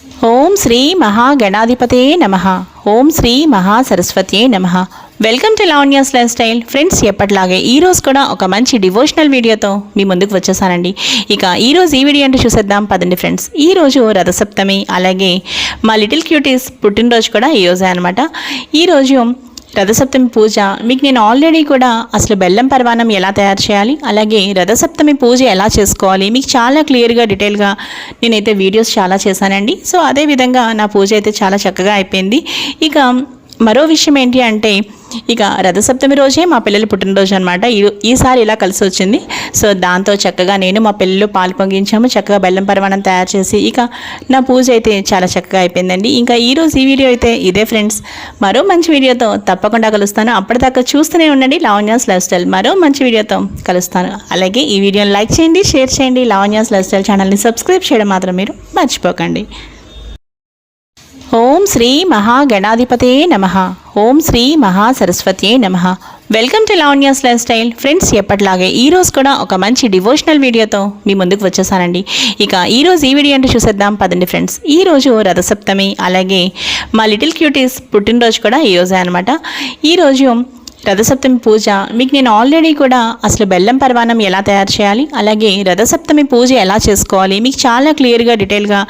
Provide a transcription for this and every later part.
ఓం శ్రీ మహాగణాధిపతే నమ. ఓం శ్రీ మహాసరస్వతే నమ. Welcome to Lavanya's lifestyle friends ఎప్పటిలాగే ఈరోజు కూడా ఒక మంచి డివోషనల్ వీడియోతో మీ ముందుకు వచ్చేసానండి. ఇక ఈరోజు ఈ వీడియో అంటే చూసేద్దాం. పదండి ఫ్రెండ్స్ ఈ రోజు రథసప్తమి అలాగే మా లిటిల్ క్యూటీస్ పుట్టినరోజు కూడా ఈ రోజే అనమాట ఈరోజు రథసప్తమి పూజ. మీకు నేను ఆల్రెడీ కూడా అసలు బెల్లం పరమాణం ఎలా తయారు చేయాలి? అలాగే రథసప్తమి పూజ ఎలా చేసుకోవాలి? మీకు చాలా క్లియర్గా డీటెయిల్గా నేనైతే వీడియోస్ చాలా చేశానండి. సో అదే విధంగా నా పూజ అయితే చాలా చక్కగా అయిపోయింది. ఇక మరో విషయం ఏంటి అంటే ఇక రథసప్తమి రోజే మా పిల్లలు పుట్టినరోజు అనమాట ఈసారి ఇలా కలిసి వచ్చింది. సో దాంతో చక్కగా నేను మా పిల్లలు పాలు పొంగించాము. చక్కగా బెల్లం పరమాణం తయారు చేసి ఇక నా పూజ అయితే చాలా చక్కగా అయిపోయిందండి. ఇంకా ఈరోజు ఈ వీడియో అయితే ఇదే ఫ్రెండ్స్. మరో మంచి వీడియోతో తప్పకుండా కలుస్తాను. అప్పటిదాకా చూస్తూనే ఉండండి లావణ్యాస్ లైఫ్ స్టైల్. మరో మంచి వీడియోతో కలుస్తాను. అలాగే ఈ వీడియోని లైక్ చేయండి షేర్ చేయండి. లావణ్యాస్ లైఫ్ స్టైల్ ఛానల్ని సబ్స్క్రైబ్ చేయడం మాత్రం మీరు మర్చిపోకండి. ఓ శ్రీ మహాగణాధిపతే నమ. ఓం శ్రీ మహాసరస్వతే నమ. Welcome to Lavanya's lifestyle friends ఎప్పటిలాగే ఈరోజు కూడా ఒక మంచి డివోషనల్ వీడియోతో మీ ముందుకు వచ్చేసానండి. ఇక ఈరోజు ఈ వీడియో అంటే చూసేద్దాం. పదండి ఫ్రెండ్స్ ఈ రోజు రథసప్తమి అలాగే మా లిటిల్ క్యూటీస్ పుట్టినరోజు కూడా ఈ రోజే అనమాట ఈరోజు రథసప్తమి పూజ. మీకు నేను ఆల్రెడీ కూడా అసలు బెల్లం పరమాణం ఎలా తయారు చేయాలి? అలాగే రథసప్తమి పూజ ఎలా చేసుకోవాలి? మీకు చాలా క్లియర్గా డీటెయిల్గా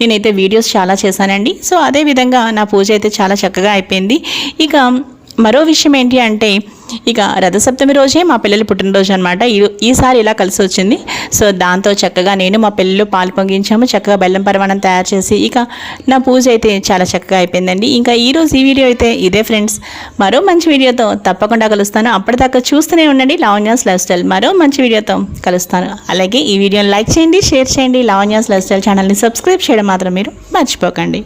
నేనైతే వీడియోస్ చాలా చేశానండి. సో అదే విధంగా నా పూజ అయితే చాలా చక్కగా అయిపోయింది. ఇక మరో విషయం ఏంటి అంటే ఇక రథసప్తమి రోజే మా పిల్లలు పుట్టినరోజు అనమాట ఈసారి ఇలా కలిసి వచ్చింది. సో దాంతో చక్కగా నేను మా పిల్లలు పాలు పొంగించాము. చక్కగా బెల్లం పరమాణం తయారు చేసి ఇక నా పూజ అయితే చాలా చక్కగా అయిపోయిందండి. ఇంకా ఈ రోజు ఈ వీడియో అయితే ఇదే ఫ్రెండ్స్. మరో మంచి వీడియోతో తప్పకుండా కలుస్తాను. అప్పటిదాకా చూస్తూనే ఉండండి లావణ్యాస్ లైఫ్ స్టైల్. మరో మంచి వీడియోతో కలుస్తాను. అలాగే ఈ వీడియోని లైక్ చేయండి షేర్ చేయండి. లావణ్యాస్ లైఫ్ స్టైల్ ఛానల్ని సబ్స్క్రైబ్ చేయడం మాత్రం మీరు మర్చిపోకండి.